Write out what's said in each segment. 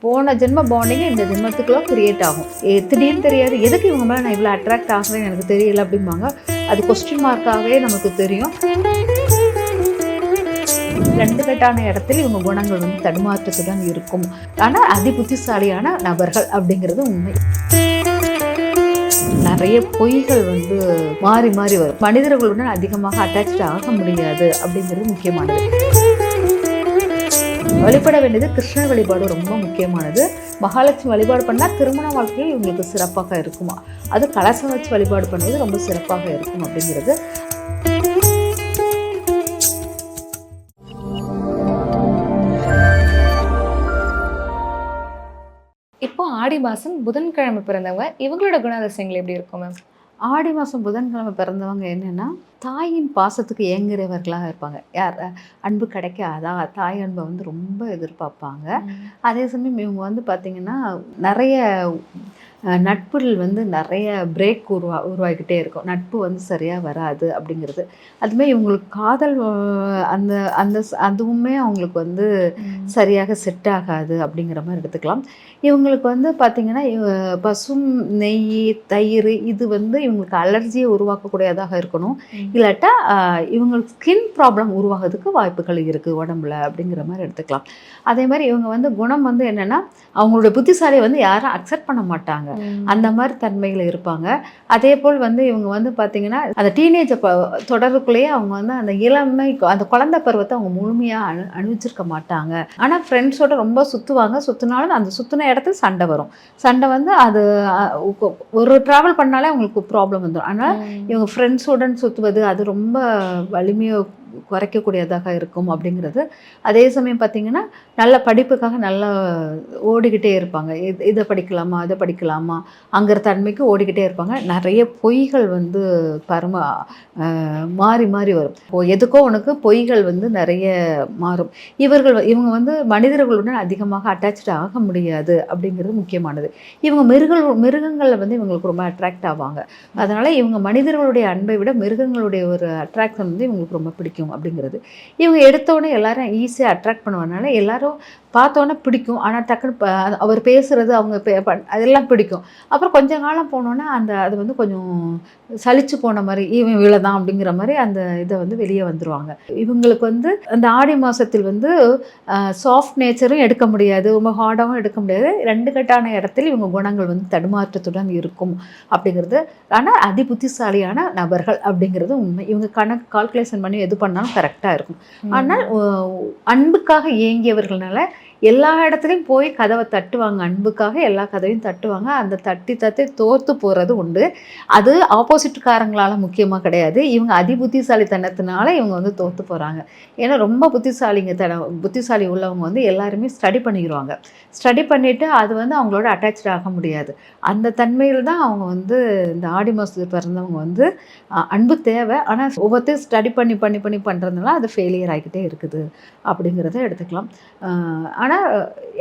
போன ஜென்ம பாண்டிங் இந்த ஜென்மத்துக்குள்ள கிரியேட் ஆகும். எ- திடீர்னு தெரியாது. எதுக்கு இவங்க மேலே நான் இவ்வளோ அட்ராக்ட் ஆகுறேன்னு எனக்கு தெரியல அப்படிம்பாங்க. அது கொஸ்டின் மார்க்காகவே நமக்கு தெரியும். ரெண்டு கட்டான இடத்துல இவங்க குணங்கள் வந்து தடுமாற்றத்துடன் இருக்கும். ஆனால் அதி புத்திசாலியான நபர்கள் அப்படிங்கிறது உண்மை. நிறைய பொய்கள் வந்து மாறி மாறி வரும். மனிதர்களுடன் அதிகமாக அட்டாச்சு ஆக முடியாது அப்படிங்கிறது முக்கியமானது. வழிபட வேண்டியது கிருஷ்ண வழிபாடு ரொம்ப முக்கியமானது. மகாலட்சுமி வழிபாடு பண்ணால் திருமண வாழ்க்கையில் இவங்களுக்கு சிறப்பாக இருக்குமா? அது கலசம் வச்சு வழிபாடு பண்ணுவது ரொம்ப சிறப்பாக இருக்கும் அப்படிங்கிறது. இப்போ ஆடி மாதம் புதன்கிழமை பிறந்தவங்க இவங்களோட குணாதிசயங்கள் எப்படி இருக்கும் மேம் ஆடி மாதம் புதன்கிழமை பிறந்தவங்க என்னென்னா தாயின் பாசத்துக்கு ஏங்குறவர்களாக இருப்பாங்க. யார் அன்பு கிடைக்காதா? தாய் அன்பை வந்து ரொம்ப எதிர்பார்ப்பாங்க. அதே சமயம் இவங்க வந்து பார்த்திங்கன்னா நிறைய நட்புகள் வந்து நிறைய பிரேக் உருவா உருவாகிக்கிட்டே இருக்கும். நட்பு வந்து சரியாக வராது அப்படிங்கிறது. அதுமாதிரி இவங்களுக்கு காதல் அந்த அந்த அதுவுமே அவங்களுக்கு வந்து சரியாக செட் ஆகாது அப்படிங்கிற மாதிரி எடுத்துக்கலாம். இவங்களுக்கு வந்து பார்த்திங்கன்னா பசும் நெய் தயிர் இது வந்து இவங்களுக்கு அலர்ஜியை உருவாக்கக்கூடியதாக இருக்கணும். இல்லாட்டா இவங்களுக்கு ஸ்கின் ப்ராப்ளம் உருவாகிறதுக்கு வாய்ப்புகள் இருக்குது உடம்புல அப்படிங்கிற மாதிரி எடுத்துக்கலாம். அதே மாதிரி இவங்க வந்து குணம் வந்து என்னென்னா அவங்களுடைய புத்திசாலியை வந்து யாரும் அக்செப்ட் பண்ண மாட்டாங்க. அந்த மாதிரி தன்மைகள் இருப்பாங்க. அதே போல் வந்து இவங்க வந்து பார்த்திங்கன்னா அந்த டீனேஜ் தொடர்புக்குள்ளேயே அவங்க வந்து அந்த இளமை அந்த குழந்தை பருவத்தை அவங்க முழுமையாக அனு அனுபவிச்சிருக்க மாட்டாங்க. ஆனால் ஃப்ரெண்ட்ஸோட ரொம்ப சுற்றுவாங்க சுற்றினாலும் அந்த சுற்றின இடத்துல சண்டை வரும். சண்டை வந்து அது ஒரு ட்ராவல் பண்ணாலே அவங்களுக்கு ப்ராப்ளம் வந்துடும் ஆனால் இவங்க ஃப்ரெண்ட்ஸுடன் சுற்றுவது அது ரொம்ப வலிமையை குறைக்கக்கூடியதாக இருக்கும் அப்படிங்கிறது. அதே சமயம் பார்த்திங்கன்னா நல்ல படிப்புக்காக நல்லா ஓடிக்கிட்டே இருப்பாங்க. இது இதை படிக்கலாமா அதை படிக்கலாமா அங்கிற தன்மைக்கு ஓடிக்கிட்டே இருப்பாங்க. நிறைய பொய்கள் வந்து பரம மாறி மாறி வரும். இப்போ எதுக்கோ உனக்கு பொய்கள் வந்து நிறைய மாறும். இவர்கள் இவங்க வந்து மனிதர்களுடன் அதிகமாக அட்டாச்சு ஆக முடியாது அப்படிங்கிறது முக்கியமானது. இவங்க மிருகங்கள் மிருகங்களில் வந்து இவங்களுக்கு ரொம்ப அட்ராக்ட் ஆவாங்க. அதனால் இவங்க மனிதர்களுடைய அன்பை விட மிருகங்களுடைய ஒரு அட்ராக்ஷன் வந்து இவங்களுக்கு ரொம்ப பிடிக்கும். பிடிக்கும் அப்படிங்கிறது. இவங்க எடுத்தோடனே எல்லாரும் ஈஸியாக அட்ராக்ட் பண்ணுவதனால எல்லாரும் பார்த்தோன்னே பிடிக்கும். ஆனால் டக்குன்னு ப- அவர் பேசுகிறது அவங்க பே- பண்- அதெல்லாம் பிடிக்கும். அப்புறம் கொஞ்ச காலம் போனோன்னே அந்த அது வந்து கொஞ்சம் சலிச்சு போன மாதிரி இவன் இவ்வளோ தான் அப்படிங்கிற மாதிரி அந்த இதை வந்து வெளியே வந்துடுவாங்க இவங்களுக்கு வந்து அந்த ஆடி மாதத்தில் வந்து சாஃப்ட் நேச்சரும் எடுக்க முடியாது. ரொம்ப ஹார்டாகவும் எடுக்க முடியாது. ரெண்டு கட்டான இடத்துல இவங்க குணங்கள் வந்து தடுமாற்றத்துடன் இருக்கும் அப்படிங்கிறது. ஆனால் அதி புத்திசாலியான நபர்கள் அப்படிங்கிறது உண்மை. இவங்க கணக்கு கால்குலேஷன் பண்ணி எது பண்ணாலும் கரெக்டாக இருக்கும். ஆனால் அன்புக்காக ஏங்கியவர்கள்னால எல்லா இடத்துலையும் போய் கதவை தட்டுவாங்க. அன்புக்காக எல்லா கதவையும் தட்டுவாங்க. அந்த தட்டி தட்டி தோற்று போகிறது உண்டு. அது ஆப்போசிட்காரங்களால் முக்கியமாக கிடையாது. இவங்க அதி புத்திசாலித்தனத்தினால இவங்க வந்து தோற்று போகிறாங்க ஏன்னா ரொம்ப புத்திசாலிங்க தன புத்திசாலி உள்ளவங்க வந்து எல்லாருமே ஸ்டடி பண்ணிடுவாங்க ஸ்டடி பண்ணிவிட்டு அது வந்து அவங்களோட அட்டாச் ஆக முடியாது. அந்த தன்மையில் தான் அவங்க வந்து இந்த ஆடி மாதத்துக்கு பிறந்தவங்க வந்து அன்பு தேவை. ஆனால் ஒவ்வொருத்தையும் ஸ்டடி பண்ணி பண்ணி பண்ணி பண்ணுறதுனால அது ஃபெயிலியர் ஆகிக்கிட்டே இருக்குது. அப்படிங்கிறத எடுத்துக்கலாம். ஆனால்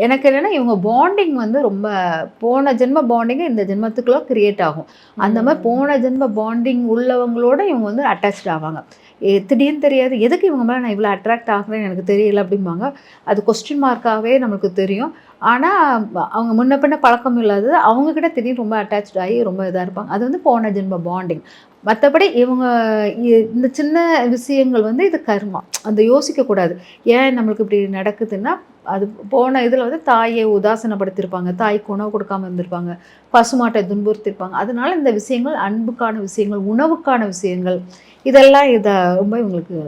எனக்கு என்னென்னா இவங்க பாண்டிங் வந்து ரொம்ப போன ஜென்ம பாண்டிங் இந்த ஜென்மத்துக்குள்ள கிரியேட் ஆகும். அந்த மாதிரி போன ஜென்ம பாண்டிங் உள்ளவங்களோட இவங்க வந்து அட்டாச்ட் ஆவாங்க. திடீர்னு தெரியாது எதுக்கு இவங்க மேலே நான் இவ்வளோ அட்ராக்ட் ஆகுறேன்னு எனக்கு தெரியல அப்படிம்பாங்க. அது கொஸ்டின் மார்க்காகவே நமக்கு தெரியும். ஆனால் அவங்க முன்ன பின்ன பழக்கம் இல்லாதது அவங்கக்கிட்ட திடீர்னு ரொம்ப அட்டாச்ட் ஆகி ரொம்ப இதாக இருப்பாங்க. அது வந்து போன ஜென்ம பாண்டிங் மற்றபடி இவங்க இ- இந்த சின்ன விஷயங்கள் வந்து இது கர்மா. அந்த யோசிக்கக்கூடாது ஏன் நம்மளுக்கு இப்படி நடக்குதுன்னா அது போன இதில் வந்து தாயை உதாசனப்படுத்தியிருப்பாங்க தாய்க்கு உணவு கொடுக்காம இருந்திருப்பாங்க. பசுமாட்டை துன்புறுத்திருப்பாங்க. அதனால இந்த விஷயங்கள் அன்புக்கான விஷயங்கள் உணவுக்கான விஷயங்கள் இதெல்லாம் இதை ரொம்ப இவங்களுக்கு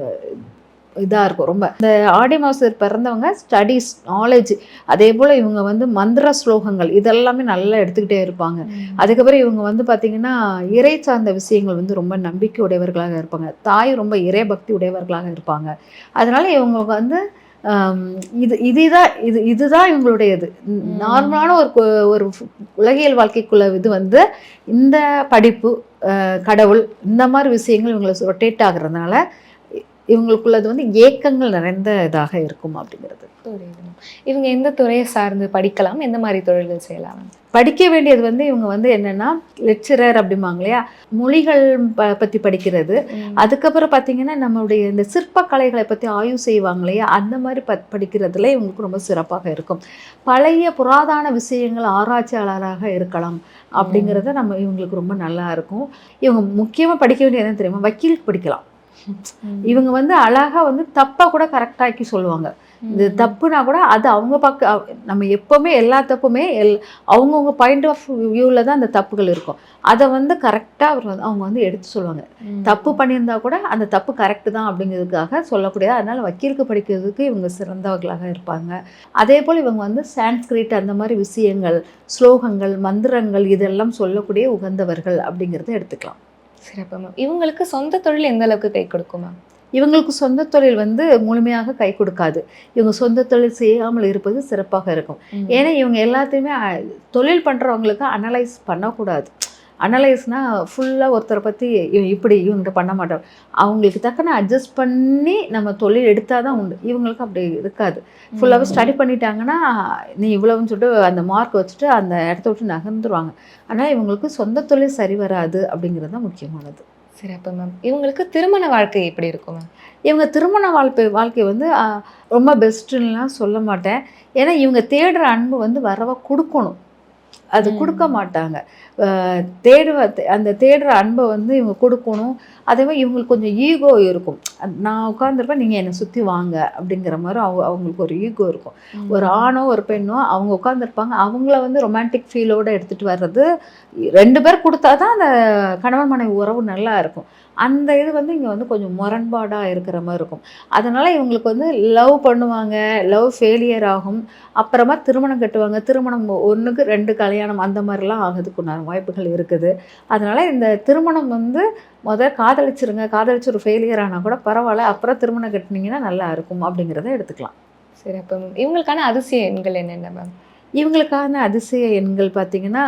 இதாக இருக்கும். ரொம்ப இந்த ஆடி மாதம் பிறந்தவங்க ஸ்டடீஸ் நாலேஜ் அதே போல் இவங்க வந்து மந்திர ஸ்லோகங்கள் இதெல்லாமே நல்லா எடுத்துக்கிட்டே இருப்பாங்க. அதுக்கப்புறம் இவங்க வந்து பார்த்திங்கன்னா இறை சார்ந்த விஷயங்கள் வந்து ரொம்ப நம்பிக்கை உடையவர்களாக இருப்பாங்க. தாய் ரொம்ப இறை பக்தி உடையவர்களாக இருப்பாங்க. அதனால இவங்க வந்து இது இதுதான் இது இதுதான் இவங்களுடைய இது நார்மலான ஒரு ஒரு உலகியல் வாழ்க்கைக்குள்ள இது வந்து இந்த படிப்பு கடவுள் இந்த மாதிரி விஷயங்கள் இவங்களை ரொட்டேட் ஆகுறதுனால இவங்களுக்குள்ளது வந்து ஏக்கங்கள் நிறைந்த இதாக இருக்கும் அப்படிங்கிறது. இவங்க எந்த துறையை சார்ந்து படிக்கலாம்? எந்த மாதிரி தொழில்கள் செய்யலாம்? படிக்க வேண்டியது வந்து இவங்க வந்து என்னன்னா லெக்சரர் அப்படிம்பாங்க இல்லையா? மொழிகள் ப பற்றி படிக்கிறது. அதுக்கப்புறம் பார்த்தீங்கன்னா நம்மளுடைய இந்த சிற்பக்கலைகளை பற்றி ஆய்வு செய்வாங்க இல்லையா? அந்த மாதிரி ப படிக்கிறதுல இவங்களுக்கு ரொம்ப சிறப்பாக இருக்கும். பழைய புராதான விஷயங்கள் ஆராய்ச்சியாளராக இருக்கலாம் அப்படிங்கிறத நம்ம இவங்களுக்கு ரொம்ப நல்லா இருக்கும். இவங்க முக்கியமாக படிக்க வேண்டியது என்ன தெரியுமா? வக்கீலுக்கு படிக்கலாம். இவங்க வந்து அழகாக வந்து தப்பாக கூட கரெக்டாக்கி சொல்லுவாங்க. இது ம். தப்புனா கூட அது அவங்க பக்க நம்ம எப்போவுமே எல்லா தப்புமே எல் அவங்கவுங்க பாயிண்ட் ஆஃப் வியூவில் தான் அந்த தப்புகள் இருக்கும். அதை வந்து கரெக்டாக அவர் வந்து அவங்க வந்து எடுத்து சொல்லுவாங்க. தப்பு பண்ணியிருந்தா கூட அந்த தப்பு கரெக்டு தான் அப்படிங்கிறதுக்காக சொல்லக்கூடியது அதனால் வக்கீலுக்கு படிக்கிறதுக்கு இவங்க சிறந்தவர்களாக இருப்பாங்க. அதே போல் இவங்க வந்து சான்ஸ்கிரிட் அந்த மாதிரி விஷயங்கள் ஸ்லோகங்கள் மந்திரங்கள் இதெல்லாம் சொல்லக்கூடிய உகந்தவர்கள் அப்படிங்கிறத எடுத்துக்கலாம். சிறப்பு மேம் இவங்களுக்கு சொந்த தொழில் எந்த அளவுக்கு கை கொடுக்கும் மேம் இவங்களுக்கு சொந்த தொழில் வந்து முழுமையாக கை கொடுக்காது. இவங்க சொந்த தொழில் செய்யாமல் இருப்பது சிறப்பாக இருக்கும். ஏன்னா இவங்க எல்லாத்தையுமே தொழில் பண்ணுறவங்களுக்கு அனலைஸ் பண்ணக்கூடாது. அனலைஸ்னால் ஃபுல்லாக ஒருத்தரை பற்றி இப்படி இவங்ககிட்ட பண்ண மாட்டோம். அவங்களுக்கு தக்கன அட்ஜஸ்ட் பண்ணி நம்ம தொழில் எடுத்தால் தான் உண்டு. இவங்களுக்கு அப்படி இருக்காது. ஃபுல்லாகவே ஸ்டடி பண்ணிட்டாங்கன்னா நீ இவ்வளவுன்னு சொல்லிட்டு அந்த மார்க் வச்சுட்டு அந்த இடத்த விட்டு நகர்ந்துருவாங்க. ஆனால் இவங்களுக்கு சொந்த தொழில் சரி வராது அப்படிங்கிறது தான் முக்கியமானது. சிறப்பு மேம் இவங்களுக்கு திருமண வாழ்க்கை எப்படி இருக்கும் மேம் இவங்க திருமண வாழ்க்கை வாழ்க்கை வந்து ரொம்ப பெஸ்ட்டுன்னெலாம் சொல்ல மாட்டேன். ஏன்னா இவங்க தேடுற அன்பு வந்து வரவா கொடுக்கணும். அது. கொடுக்க மாட்டாங்க. தேடுவ அந்த தேடுற அன்பை வந்து இவங்க கொடுக்கணும். அதே மாதிரி இவங்களுக்கு கொஞ்சம் ஈகோ இருக்கும். நான் உட்காந்துருப்பேன் நீங்கள் என்னை சுற்றி வாங்க அப்படிங்கிற மாதிரி அவங்க அவங்களுக்கு ஒரு ஈகோ இருக்கும். ஒரு ஆணோ ஒரு பெண்ணோ அவங்க உட்காந்துருப்பாங்க அவங்கள வந்து ரொமான்டிக் ஃபீலோடு எடுத்துகிட்டு வர்றது ரெண்டு பேர் கொடுத்தா தான் அந்த கணவன் மனைவி உறவு நல்லா இருக்கும். அந்த இது வந்து இங்கே வந்து கொஞ்சம் முரண்பாடாக இருக்கிற மாதிரி இருக்கும். அதனால் இவங்களுக்கு வந்து லவ் பண்ணுவாங்க லவ் ஃபெயிலியர் ஆகும். அப்புறமா திருமணம் கட்டுவாங்க. திருமணம் ஒன்றுக்கு ரெண்டு கல்யாணம் அந்த மாதிரிலாம் ஆகிறதுக்கு உண்டான வாய்ப்புகள் இருக்குது. அதனால் இந்த திருமணம் வந்து முதல் காதலிச்சிருங்க. காதலிச்சு ஒரு ஃபெயிலியர் ஆனால் கூட பரவாயில்ல. அப்புறம் திருமணம் கட்டினீங்கன்னா நல்லா இருக்கும் அப்படிங்கிறத எடுத்துக்கலாம். சிறப்பு மேம் இவங்களுக்கான அதிசய எண்கள் என்னென்ன மேம் இவங்களுக்கான அதிசய எண்கள் பார்த்திங்கன்னா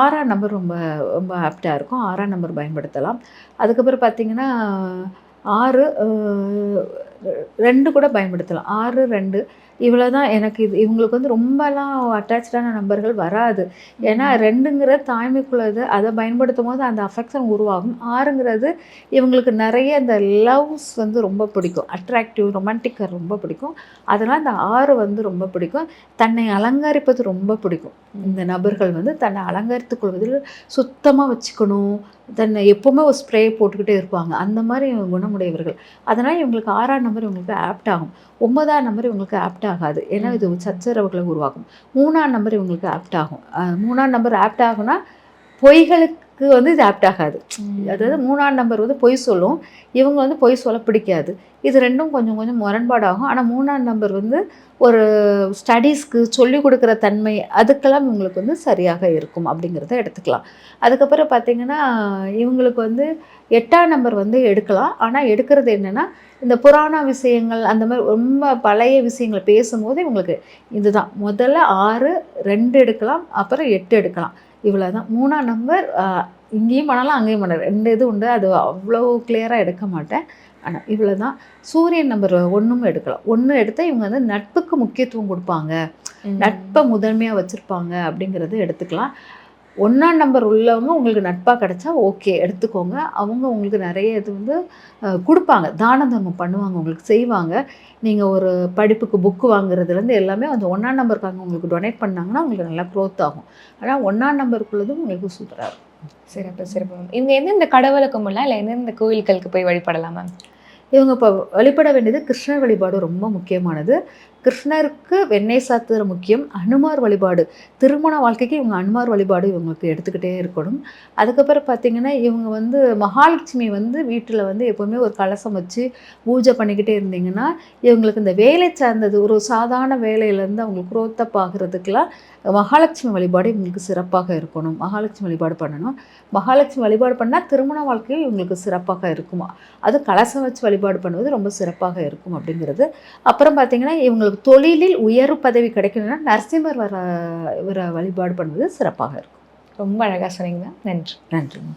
ஆறாம் நம்பர் ரொம்ப ரொம்ப ஆப்டாக இருக்கும். ஆறாம் நம்பர் பயன்படுத்தலாம். அதுக்கப்புறம் பார்த்திங்கன்னா ஆறு ரெண்டு கூட பயன்படுத்தலாம். ஆறு ரெண்டு இவ்வளோ தான் எனக்கு இது இவங்களுக்கு வந்து ரொம்பலாம் அட்டாச்சான நம்பர்கள் வராது. ஏன்னா ரெண்டுங்கிற தாய்மைக்குள்ளது அதை பயன்படுத்தும் போது அந்த அஃபெக்ஷன் உருவாகும். ஆறுங்கிறது இவங்களுக்கு நிறைய இந்த லவ்ஸ் வந்து ரொம்ப பிடிக்கும். அட்ராக்டிவ் ரொமான்டிக்காக ரொம்ப பிடிக்கும். அதனால் இந்த ஆறு வந்து ரொம்ப பிடிக்கும். தன்னை அலங்கரிப்பது ரொம்ப பிடிக்கும். இந்த நபர்கள் வந்து தன்னை அலங்கரித்துக் கொள்வதில் சுத்தமாக வச்சுக்கணும். தன்னை எப்போவுமே ஒரு ஸ்ப்ரே போட்டுக்கிட்டே இருப்பாங்க. அந்த மாதிரி குணமுடையவர்கள். அதனால் இவங்களுக்கு ஆறாம் நம்பர் இவங்களுக்கு ஆப்ட் ஆகும். ஒன்பதாம் நம்பர் இவங்களுக்கு ஆப்ட் ஆகாது ஏன்னா இது சச்சரவுகளை உருவாக்கும். மூணாம் நம்பர் இவங்களுக்கு ஆப்ட் ஆகும். மூணாம் நம்பர் ஆப்ட் ஆகும்னா பொய்களுக்கு வந்து இது ஆப்ட் ஆகாது. அதாவது மூணாம் நம்பர் வந்து பொய் சொல்லும். இவங்க வந்து பொய் சொல்ல பிடிக்காது. இது ரெண்டும் கொஞ்சம் கொஞ்சம் முரண்பாடாகும். ஆனால் மூணாம் நம்பர் வந்து ஒரு ஸ்டடீஸ்க்கு சொல்லிக் கொடுக்குற தன்மை அதுக்கெல்லாம் இவங்களுக்கு வந்து சரியாக இருக்கும் அப்படிங்கிறத எடுத்துக்கலாம். அதுக்கப்புறம் பார்த்திங்கன்னா இவங்களுக்கு வந்து எட்டாம் நம்பர் வந்து எடுக்கலாம். ஆனால் எடுக்கிறது என்னென்னா இந்த புராண விஷயங்கள் அந்த மாதிரி ரொம்ப பழைய விஷயங்களை பேசும்போது இவங்களுக்கு இதுதான். முதல்ல ஆறு ரெண்டு எடுக்கலாம். அப்புறம் எட்டு எடுக்கலாம். இவ்வளோ தான் மூணாம் நம்பர் இங்கேயும் பண்ணலாம் அங்கேயும் பண்ணலாம். ரெண்டு இது உண்டு. அது அவ்வளோ கிளியராக எடுக்க மாட்டேன். ஆனால் இவ்வளோ தான் சூரியன் நம்பர் ஒன்றும் எடுக்கலாம் ஒன்று எடுத்தால் இவங்க வந்து நட்புக்கு முக்கியத்துவம் கொடுப்பாங்க. நட்பை முதன்மையாக வச்சுருப்பாங்க அப்படிங்கிறத எடுத்துக்கலாம். ஒன்றாம் நம்பர் உள்ளவங்க உங்களுக்கு நட்பாக கிடைச்சா ஓகே எடுத்துக்கோங்க. அவங்க உங்களுக்கு நிறைய இது வந்து கொடுப்பாங்க. தான தர்மம் பண்ணுவாங்க உங்களுக்கு செய்வாங்க. நீங்கள் ஒரு படிப்புக்கு புக்கு வாங்குறதுலேருந்து எல்லாமே அந்த ஒன்றாம் நம்பருக்காக உங்களுக்கு டொனேட் பண்ணாங்கன்னா உங்களுக்கு நல்லா க்ரோத் ஆகும். ஆனால் ஒன்றாம் நம்பருக்குள்ளதும் உங்களுக்கு சூப்பராக இருக்கும். சிறப்பு சிறப்பு. மேம் இவங்க எந்தெந்த கடவுளை கும்பிடலாம் இல்லை எந்தெந்த கோயில்களுக்கு போய் வழிபடலாம் மேம்? இவங்க இப்போ வழிபட வேண்டியது கிருஷ்ணர் வழிபாடு ரொம்ப முக்கியமானது. கிருஷ்ணருக்கு வெண்ணெய் சாத்துற முக்கியம் அனுமார் வழிபாடு. திருமண வாழ்க்கைக்கு இவங்க அனுமார் வழிபாடு இவங்களுக்கு எடுத்துக்கிட்டே இருக்கணும். அதுக்கப்புறம் பார்த்திங்கன்னா இவங்க வந்து மகாலட்சுமி வந்து வீட்டில் வந்து எப்போவுமே ஒரு கலசம் வச்சு பூஜை பண்ணிக்கிட்டே இருந்தீங்கன்னா இவங்களுக்கு இந்த வேலை சார்ந்தது ஒரு சாதாரண வேலையிலேருந்து அவங்களுக்கு குரோத்தப் ஆகிறதுக்கெலாம் மகாலட்சுமி வழிபாடு இவங்களுக்கு சிறப்பாக இருக்கணும். மகாலட்சுமி வழிபாடு பண்ணணும். மகாலட்சுமி வழிபாடு பண்ணால் திருமண வாழ்க்கையும் இவங்களுக்கு சிறப்பாக இருக்குமா. அது கலசம் வச்சு வழிபாடு பண்ணுவது ரொம்ப சிறப்பாக இருக்கும் அப்படிங்கிறது. அப்புறம் பார்த்திங்கன்னா இவங்களுக்கு உங்களுக்கு தொழிலில் உயர் பதவி கிடைக்கணும்னா நரசிம்மர் வர இவரை வழிபாடு பண்ணுவது சிறப்பாக இருக்கும். ரொம்ப அழகாக சொன்னீங்கன்னா நன்றி. நன்றிங்க.